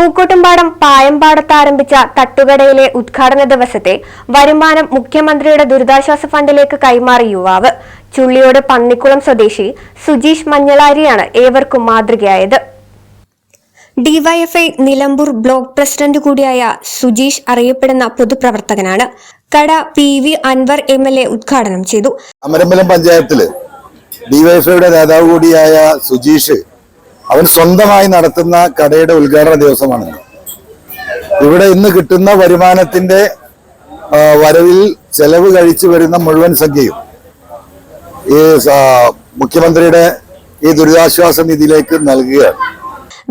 പൂക്കോട്ടുംപാടം പായമ്പാടത്ത് ആരംഭിച്ച തട്ടുകടയിലെ ഉദ്ഘാടന ദിവസത്തെ വരുമാനം മുഖ്യമന്ത്രിയുടെ ദുരിതാശ്വാസ ഫണ്ടിലേക്ക് കൈമാറി യുവാവ്. ചുള്ളിയോട് പന്നിക്കുളം സ്വദേശി സുജീഷ് മഞ്ഞളാരിയാണ് ഏവർക്കും മാതൃകയായത്. ഡിവൈഎഫ്ഐ നിലമ്പൂർ ബ്ലോക്ക് പ്രസിഡന്റ് കൂടിയായ സുജീഷ് അറിയപ്പെടുന്ന പൊതുപ്രവർത്തകനാണ്. കട P V Anvar M L A ഉദ്ഘാടനം ചെയ്തു. അമരമ്പലം പഞ്ചായത്തിൽ ഡിവൈഎഫ്ഐയുടെ നേതാവ് കൂടിയായ സുജീഷ് അവൻ സ്വന്തമായി നടത്തുന്ന കടയുടെ ഉദ്ഘാടന ദിവസമാണ്. ഇവിടെ ഇന്ന് കിട്ടുന്ന വരുമാനത്തിന്റെ വരവിൽ ചെലവ് കഴിച്ചു വരുന്ന മുഴുവൻ സംഖ്യയും ഈ മുഖ്യമന്ത്രിയുടെ ഈ ദുരിതാശ്വാസ നിധിയിലേക്ക് നൽകുകയാണ്.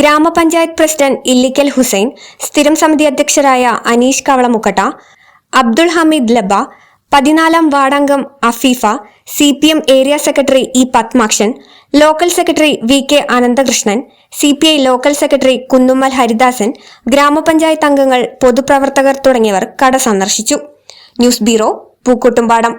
ഗ്രാമപഞ്ചായത്ത് പ്രസിഡന്റ് ഇല്ലിക്കൽ ഹുസൈൻ സ്ഥിരം സമിതി അധ്യക്ഷരായ അനീഷ് കവളമുക്കട്ട അബ്ദുൾ ഹമീദ് ലബ പതിനാലാം വാർഡംഗം Afeefa C P M area secretary E Padmakshan local secretary V K Ananthakrishnan C P I local secretary Kunnummal Haridasan ഗ്രാമപഞ്ചായത്ത് അംഗങ്ങൾ പൊതുപ്രവർത്തകർ തുടങ്ങിയവർ കട സന്ദർശിച്ചു. News bureau Pookkottumpadam.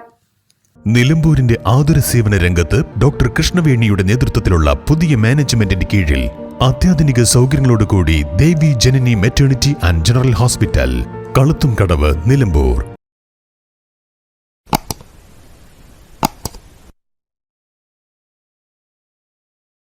നിലമ്പൂരിന്റെ ആതുര സേവന രംഗത്ത് ഡോക്ടർ കൃഷ്ണവേണിയുടെ നേതൃത്വത്തിലുള്ള പുതിയ മാനേജ്മെന്റിന്റെ കീഴിൽ അത്യാധുനിക സൗകര്യങ്ങളോടുകൂടി Devi Janani maternity and general hospital Kaluthum Kadavu Nilambur.